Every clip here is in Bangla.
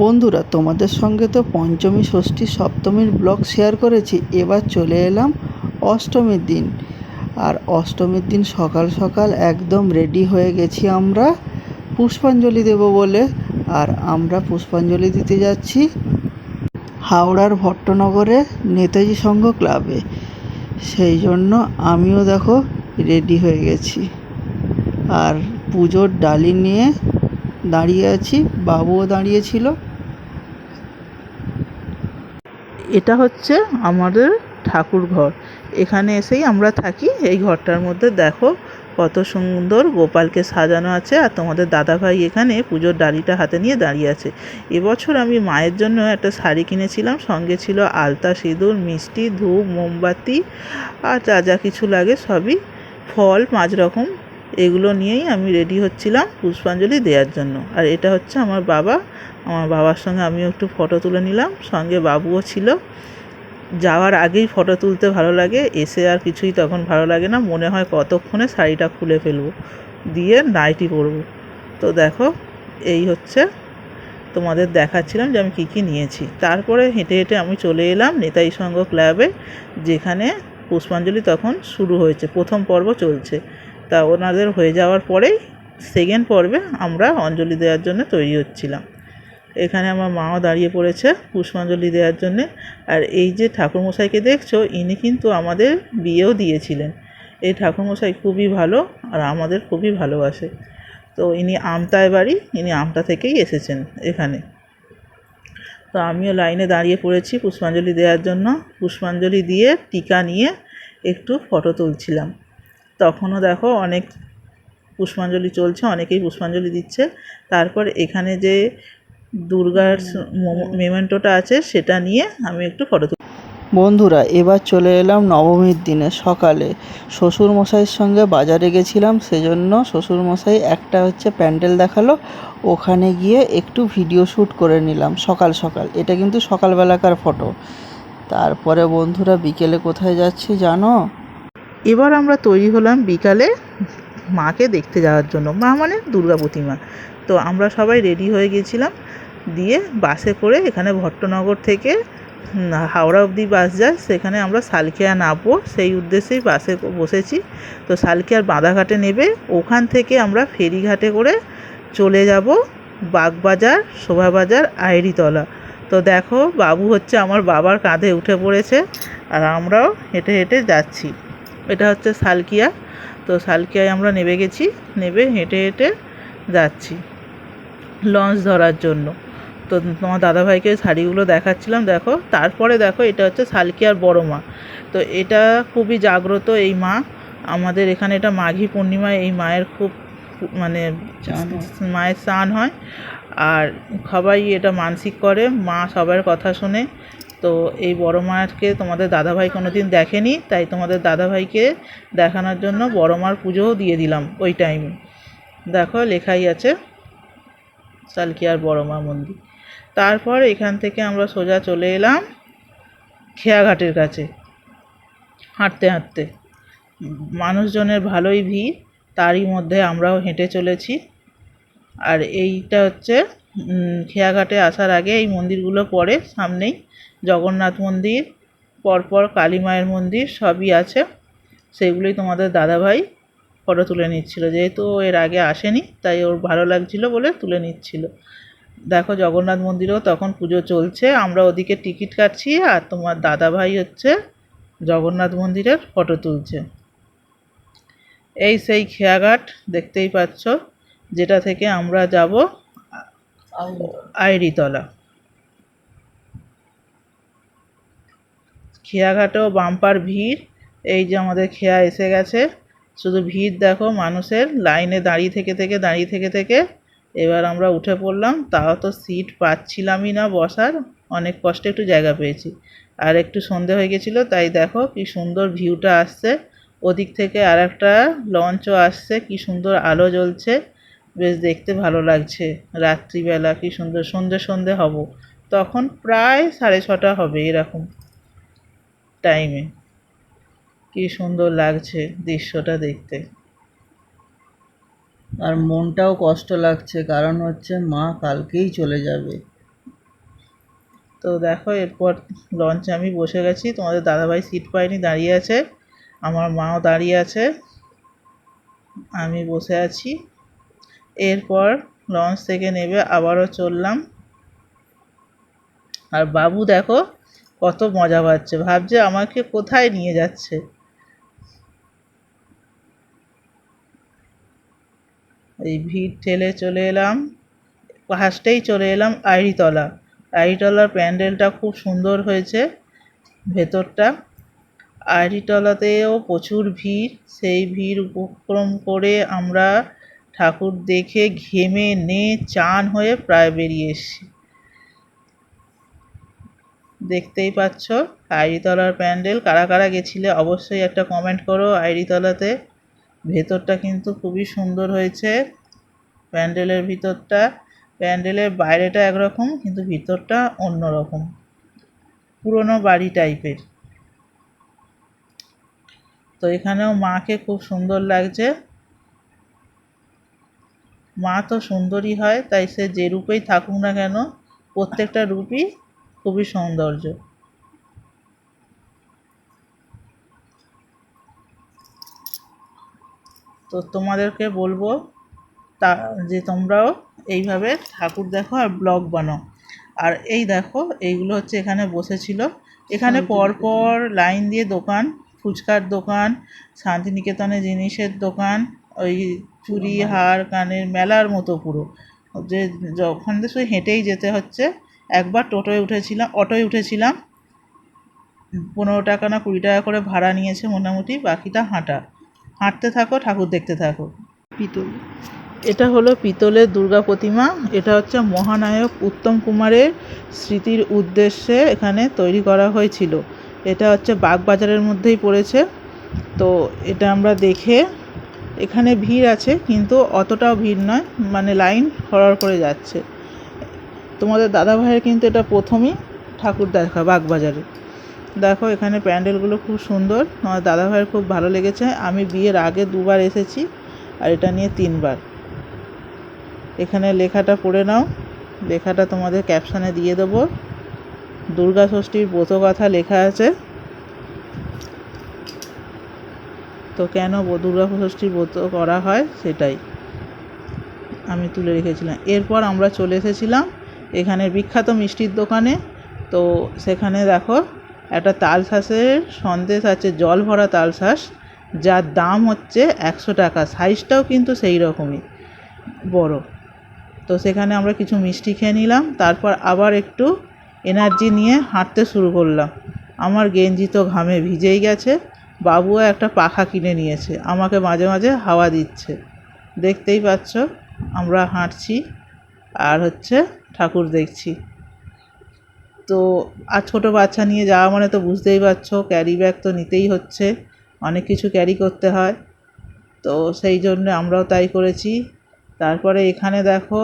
বন্ধুরা, তোমাদের সঙ্গে তো পঞ্চমী, ষষ্ঠী, সপ্তমীর ব্লগ শেয়ার করেছি। এবার চলে এলাম অষ্টমীর দিন। আর অষ্টমীর দিন সকাল সকাল একদম রেডি হয়ে গেছি আমরা। পুষ্পাঞ্জলি দেব বলে। আর আমরা পুষ্পাঞ্জলি দিতে যাচ্ছি হাওড়ার ভট্টনগরে নেতাজি সংঘ ক্লাবে সেই জন্য আমিও দেখো রেডি হয়ে গেছি। আর পুজোর ডালি নিয়ে দাঁড়িয়ে আছি। বাবুও দাঁড়িয়েছিল এটা হচ্ছে আমাদের ঠাকুর ঘর। এখানে এসেই আমরা থাকি। এই ঘরটার মধ্যে দেখো কত সুন্দর গোপালকে সাজানো আছে আর তোমাদের দাদাভাই এখানে পুজোর ডালিটা হাতে নিয়ে দাঁড়িয়ে আছে। এবছর আমি মায়ের জন্য একটা শাড়ি কিনেছিলাম। সঙ্গে ছিল আলতা সিঁদুর, মিষ্টি, ধূপ, মোমবাতি আর যা যা কিছু লাগে সবই ফল, পাঁচ রকম এগুলো নিয়েই আমি রেডি হচ্ছিলাম পুষ্পাঞ্জলি দেওয়ার জন্য। আর এটা হচ্ছে আমার বাবা। আমার বাবার সঙ্গে আমিও একটু ফটো তুলে নিলাম। সঙ্গে বাবুও ছিল। যাওয়ার আগেই ফটো তুলতে ভালো লাগে। এসে আর কিছুই তখন ভালো লাগে না। মনে হয় কতক্ষণে শাড়িটা খুলে ফেলব। দিয়ে নাইটি পরবো। তো দেখো, এই হচ্ছে তোমাদের দেখাচ্ছিলাম যে আমি কী কী নিয়েছি। তারপরে হেঁটে হেঁটে আমি চলে এলাম নেতাই সংঘ ক্লাবে যেখানে পুষ্পাঞ্জলি তখন শুরু হয়েছে। প্রথম পর্ব চলছে। তা ওনাদের হয়ে যাওয়ার পরেই সেকেন্ড পর্বে আমরা অঞ্জলি দেওয়ার জন্য তৈরি হচ্ছিলাম। এখানে আমার মাও দাঁড়িয়ে পড়েছে পুষ্পাঞ্জলি দেওয়ার জন্যে। আর এই যে ঠাকুরমশাইকে দেখছ, ইনি কিন্তু আমাদের বিয়েও দিয়েছিলেন। এই ঠাকুরমশাই খুবই ভালো আর আমাদের খুবই ভালোবাসে। তো ইনি আমতায় বাড়ি, ইনি আমতা থেকেই এসেছেন এখানে। তো আমিও লাইনে দাঁড়িয়ে পড়েছি পুষ্পাঞ্জলি দেওয়ার জন্য। পুষ্পাঞ্জলি দিয়ে টিকা নিয়ে একটু ফটো তুলছিলাম। তখনও দেখো অনেক পুষ্পাঞ্জলি চলছে অনেকেই পুষ্পাঞ্জলি দিচ্ছে। তারপর এখানে যে দুর্গার মেমেন্টোটা আছে সেটা নিয়ে আমি একটু ফটো তুল। বন্ধুরা এবার চলে এলাম নবমীর দিনে। সকালে শ্বশুর মশাইয়ের সঙ্গে বাজারে গেছিলাম সেজন্য শ্বশুর মশাই একটা হচ্ছে প্যান্ডেল দেখাল ওখানে গিয়ে একটু ভিডিও শ্যুট করে নিলাম সকাল সকাল। এটা কিন্তু সকালবেলাকার ফটো। তারপরে বন্ধুরা বিকেলে কোথায় যাচ্ছি জানো? এবার আমরা তৈরি হলাম বিকালে মাকে দেখতে যাওয়ার জন্য। মা মানে দুর্গা প্রতিমা। তো আমরা সবাই রেডি হয়ে গেছিলাম দিয়ে বাসে করে এখানে ভট্টনগর থেকে হাওড়া অবধি বাস যায়। সেখানে আমরা সালকিয়া নামবো। সেই উদ্দেশ্যেই বাসে বসেছি। তো সালকিয়ার বাঁধাঘাটে নেবে। ওখান থেকে আমরা ফেরিঘাটে করে চলে যাব বাগবাজার, শোভাবাজার আইরিতলা তো দেখো, বাবু হচ্ছে আমার বাবার কাঁধে উঠে পড়েছে। আর আমরাও হেঁটে হেঁটে যাচ্ছি। এটা হচ্ছে সালকিয়া। তো সালকিয়ায় আমরা নেমে গেছি নেবে হেঁটে হেঁটে যাচ্ছি লঞ্চ ধরার জন্য। তো তোমার দাদাভাইকে শাড়িগুলো দেখাচ্ছিলাম দেখো। তারপরে দেখো এটা হচ্ছে সালকিয়ার বড় মা। তো এটা খুবই জাগ্রত এই মা। আমাদের এখানে এটা মাঘী পূর্ণিমায় এই মায়ের খুব মানে মায়ের স্নান হয়। আর সবাই এটা মানসিক করে মা সবার কথা শোনে। তো এই বড় মাকে তোমাদের দাদাভাই কোনো দিন দেখেনি, তাই তোমাদের দাদাভাইকে দেখানোর জন্য বড় মার পুজোও দিয়ে দিলাম ওই টাইমে দেখো লেখাই আছে, সালকিয়ার বড় মা মন্দির। তারপর এখান থেকে আমরা সোজা চলে এলাম খেয়াঘাটের কাছে। হাঁটতে হাঁটতে। মানুষজনের ভালোই ভিড়, তারই মধ্যে আমরাও হেঁটে চলেছি। আর এইটা হচ্ছে খেয়াঘাটে আসার আগে এই মন্দিরগুলো পড়ে সামনেই। জগন্নাথ মন্দির, পরপর কালী মায়ের মন্দির সবই আছে। সেগুলোই তোমাদের দাদাভাই ফটো তুলে নিচ্ছিল। যেহেতু এর আগে আসেনি, তাই ওর ভালো লাগছিল বলে তুলে নিচ্ছিল। দেখো জগন্নাথ মন্দিরেও তখন পুজো চলছে। আমরা ওদিকে টিকিট কাটছি আর তোমার দাদাভাই হচ্ছে জগন্নাথ মন্দিরের ফটো তুলছে। এই সেই খেয়াঘাট দেখতেই পাচ্ছ, যেটা থেকে আমরা যাব আইরিতলা। খেয়াঘাটেও বাম্পার ভিড়, এই যে আমাদের খেয়া এসে গেছে। শুধু ভিড় দেখো, মানুষের লাইনে দাঁড়িয়ে থেকে থেকে, দাঁড়িয়ে থেকে থেকে। এবার আমরা উঠে পড়লাম, তাও তো সিট পাচ্ছিলামই না বসার, অনেক কষ্টে একটু জায়গা পেয়েছি। আর একটু সন্ধে হয়ে গেছিল, তাই দেখো কি সুন্দর ভিউটা আসছে। ওদিক থেকে আর একটা লঞ্চও আসছে, কি সুন্দর আলো জ্বলছে। বেশ দেখতে ভালো লাগছে। রাত্রিবেলা কি সুন্দর সন্ধে সন্ধে হব। তখন প্রায় সাড়ে ছটা হবে এরকম টাইমে কি সুন্দর লাগছে দৃশ্যটা দেখতে। আর মনটাও কষ্ট লাগছে, কারণ হচ্ছে মা কালকেই চলে যাবে। তো দেখো, এরপর লঞ্চে আমি বসে গেছি। তোমাদের দাদাভাই সিট পায়নি, দাঁড়িয়ে আছে। আমার মাও দাঁড়িয়ে আছে। আমি বসে আছি। এরপর লঞ্চ থেকে নেবে, আবারও চললাম। আর বাবু দেখো, কত মজা পাচ্ছে। ভাবছে আমাকে কোথায় নিয়ে যাচ্ছে। এই ভিড় ঠেলে চলে এলাম, ফার্স্টেই চলে এলাম আইরিতলা। আইরিতলার প্যান্ডেলটা খুব সুন্দর হয়েছে ভেতরটা। আইরিতলাতেও প্রচুর ভিড়, সেই ভিড় উপক্রম করে আমরা ঠাকুর দেখে ঘেমে নে চান হয়ে প্রায় বেরিয়ে এসছি। দেখতেই পাচ্ছ আইরিতলার প্যান্ডেল কারা কারা গেছিলে অবশ্যই একটা কমেন্ট করো। আইরিতলাতে ভেতরটা কিন্তু খুবই সুন্দর হয়েছে, প্যান্ডেলের ভিতরটা। প্যান্ডেলের বাইরেটা একরকম, কিন্তু ভিতরটা অন্যরকম। পুরনো বাড়ি টাইপের। তো এখানেও মাকে খুব সুন্দর লাগছে। মা তো সুন্দরী হয় তাই সে যে রূপেই থাকুক না কেন প্রত্যেকটা রূপই খুবই সৌন্দর্য। তো তোমাদেরকে বলব তা যে তোমরাও এইভাবে ঠাকুর দেখো আর ব্লগ বানাও। আর এই দেখো এইগুলো হচ্ছে এখানে বসেছিল। এখানে পরপর লাইন দিয়ে দোকান ফুচকার দোকান শান্তিনিকেতনে জিনিসের দোকান ওই চুড়ি হার কানের মেলার মতো পুরো। যে যখন শুধু হেঁটেই যেতে হচ্ছে একবার টোটোয় উঠেছিলাম অটোয় উঠেছিলাম। পনেরো টাকা না কুড়ি টাকা করে ভাড়া নিয়েছে মোটামুটি বাকিটা হাঁটা। হাঁটতে থাকো ঠাকুর দেখতে থাকো। পিতল। এটা হলো পিতলের দুর্গা প্রতিমা। এটা হচ্ছে মহানায়ক উত্তম কুমারের স্মৃতির উদ্দেশ্যে এখানে তৈরি করা হয়েছিল। এটা হচ্ছে বাগবাজারের মধ্যেই পড়েছে। তো এটা আমরা দেখে এখানে ভিড় আছে, কিন্তু অতটাও ভিড় নয়। মানে লাইন হরর করে যাচ্ছে। তোমাদের দাদা ভাইয়ের কিন্তু এটা প্রথমই ঠাকুর দেখা, বাগবাজারে। দেখো, এখানে প্যান্ডেলগুলো খুব সুন্দর। আমার দাদা ভাইয়ের খুব ভালো লেগেছে। আমি বিয়ের আগে দুবার এসেছি, আর এটা নিয়ে তিনবার। এখানে লেখাটা পড়ে নাও। লেখাটা তোমাদের ক্যাপশানে দিয়ে দেবো। দুর্গা ষষ্ঠীর ব্রত কথা লেখা আছে। তো কেন দুর্গা ষষ্ঠীর ব্রত করা হয় সেটাই আমি তুলে রেখেছিলাম। এরপর আমরা চলে এসেছিলাম এখানে বিখ্যাত মিষ্টির দোকানে। তো সেখানে দেখো একটা তালশাঁসের সন্দেশ আছে, জল ভরা তালশাঁস, যার দাম হচ্ছে একশো টাকা। সাইজটাও কিন্তু সেই রকমই, বড়। তো সেখানে আমরা কিছু মিষ্টি খেয়ে নিলাম। তারপর আবার একটু এনার্জি নিয়ে হাঁটতে শুরু করলাম। আমার গেঞ্জি তো ঘামে ভিজেই গেছে। বাবুও একটা পাখা কিনে নিয়েছে। আমাকে মাঝে মাঝে হাওয়া দিচ্ছে। দেখতেই পাচ্ছ, আমরা হাঁটছি আর হচ্ছে ঠাকুর দেখছি। তো, আর ছোটো বাচ্চা নিয়ে যাওয়া মানে তো বুঝতেই পারছ ক্যারি ব্যাগ তো নিতেই হচ্ছে, অনেক কিছু ক্যারি করতে হয়। তো, সেই জন্য আমরাও তাই করেছি। তারপরে এখানে দেখো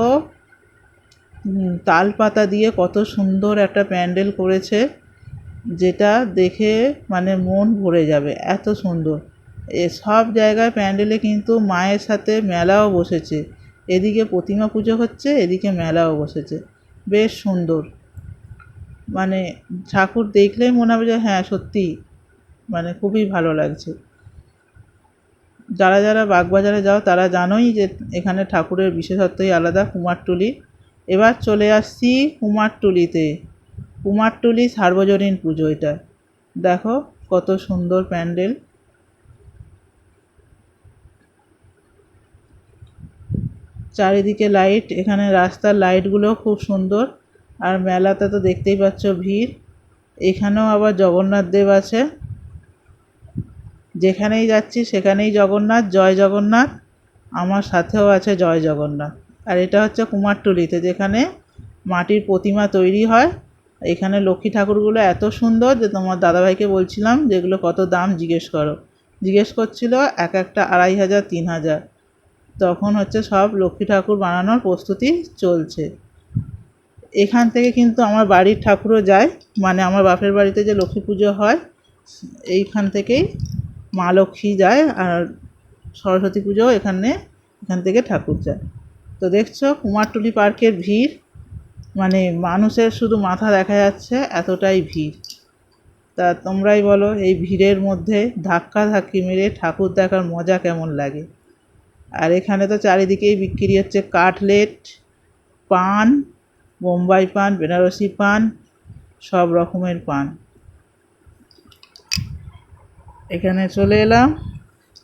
তাল পাতা দিয়ে কত সুন্দর একটা প্যান্ডেল করেছে। যেটা দেখে মানে মন ভরে যাবে, এত সুন্দর। এ সব জায়গায় প্যান্ডেলে কিন্তু মায়ের সাথে মেলাও বসেছে। এদিকে প্রতিমা পুজো হচ্ছে, এদিকে মেলাও বসেছে। বেশ সুন্দর। মানে ঠাকুর দেখলেই মনে হবে যে হ্যাঁ সত্যি মানে খুবই ভালো লাগছে। যারা যারা বাগবাজারে যাও, তারা জানোই যে এখানে ঠাকুরের বিশেষত্বই আলাদা কুমারটুলি এবার চলে আসছি কুমারটুলিতে। কুমারটুলি সার্বজনীন পুজো এটা। দেখো কত সুন্দর প্যান্ডেল। চারিদিকে লাইট, এখানে রাস্তার লাইটগুলো খুব সুন্দর। আর মেলাতে তো দেখতেই পাচ্ছ ভিড়। এখানেও আবার জগন্নাথ দেব আছে। যেখানেই যাচ্ছি সেখানেই জগন্নাথ, জয় জগন্নাথ। আমার সাথেও আছে জয় জগন্নাথ। আর এটা হচ্ছে কুমারটুলিতে যেখানে মাটির প্রতিমা তৈরি হয়। এখানে লক্ষ্মী ঠাকুরগুলো এত সুন্দর যে তোমার দাদাভাইকে বলছিলাম যেগুলো কত দাম জিজ্ঞেস করো। জিজ্ঞেস করছিল এক একটা আড়াই হাজার, তিন হাজার। তখন হচ্ছে সব লক্ষ্মী ঠাকুর বানানোর প্রস্তুতি চলছে। এখান থেকে কিন্তু আমার বাড়ির ঠাকুরও যায়। মানে আমার বাপের বাড়িতে যে লক্ষ্মী পুজো হয়, এইখান থেকেই মা লক্ষ্মী যায় আর সরস্বতী পুজো এখানে, এখান থেকে ঠাকুর যায়। তো দেখছ কুমারটুলি পার্কের ভিড়। মানে মানুষের শুধু মাথা দেখা যাচ্ছে, এতটাই ভিড়। তা তোমরাই বলো, এই ভিড়ের মধ্যে ধাক্কা ধাক্কি মেরে ঠাকুর দেখার মজা কেমন লাগে? আর এখানে তো চারিদিকেই বিক্রি হচ্ছে কাটলেট, পান, বোম্বাই পান, বেনারসি পান, সব রকমের পান। এখানে চলে এলাম।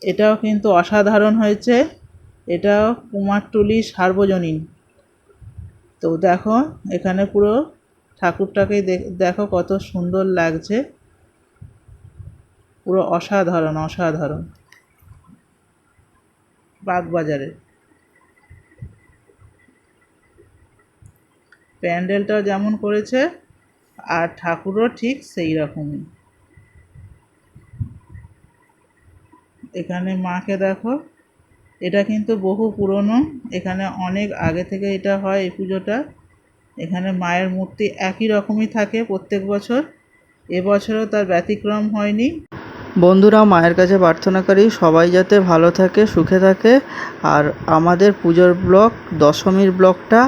এটাও কিন্তু অসাধারণ হয়েছে। এটাও কুমারটুলি সার্বজনীন। তো দেখো, এখানে পুরো ঠাকুরটাকে দেখো কত সুন্দর লাগছে। পুরো অসাধারণ অসাধারণ। বাগবাজারে। প্যান্ডেলটাও যেমন করেছে, আর ঠাকুরও ঠিক সেই রকমই। এখানে মাকে দেখো। এটা কিন্তু বহু পুরনো। এখানে অনেক আগে থেকে এটা হয় এই পুজোটা। এখানে মায়ের মূর্তি একই রকমই থাকে প্রত্যেক বছর। এবছরও তার ব্যতিক্রম হয়নি। বন্ধুরা, মায়ের কাছে প্রার্থনা করি সবাই যাতে ভালো থাকে, সুখে থাকে। আর আমাদের পুজোর ব্লগ, দশমীর ব্লগটা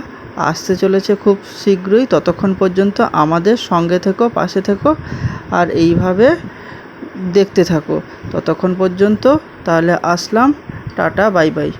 আসতে চলেছে খুব শীঘ্রই। ততক্ষণ পর্যন্ত আমাদের সঙ্গে থেকো, পাশে থেকো আর এইভাবে দেখতে থাকো। ততক্ষণ পর্যন্ত তাহলে আসলাম। Tata bye bye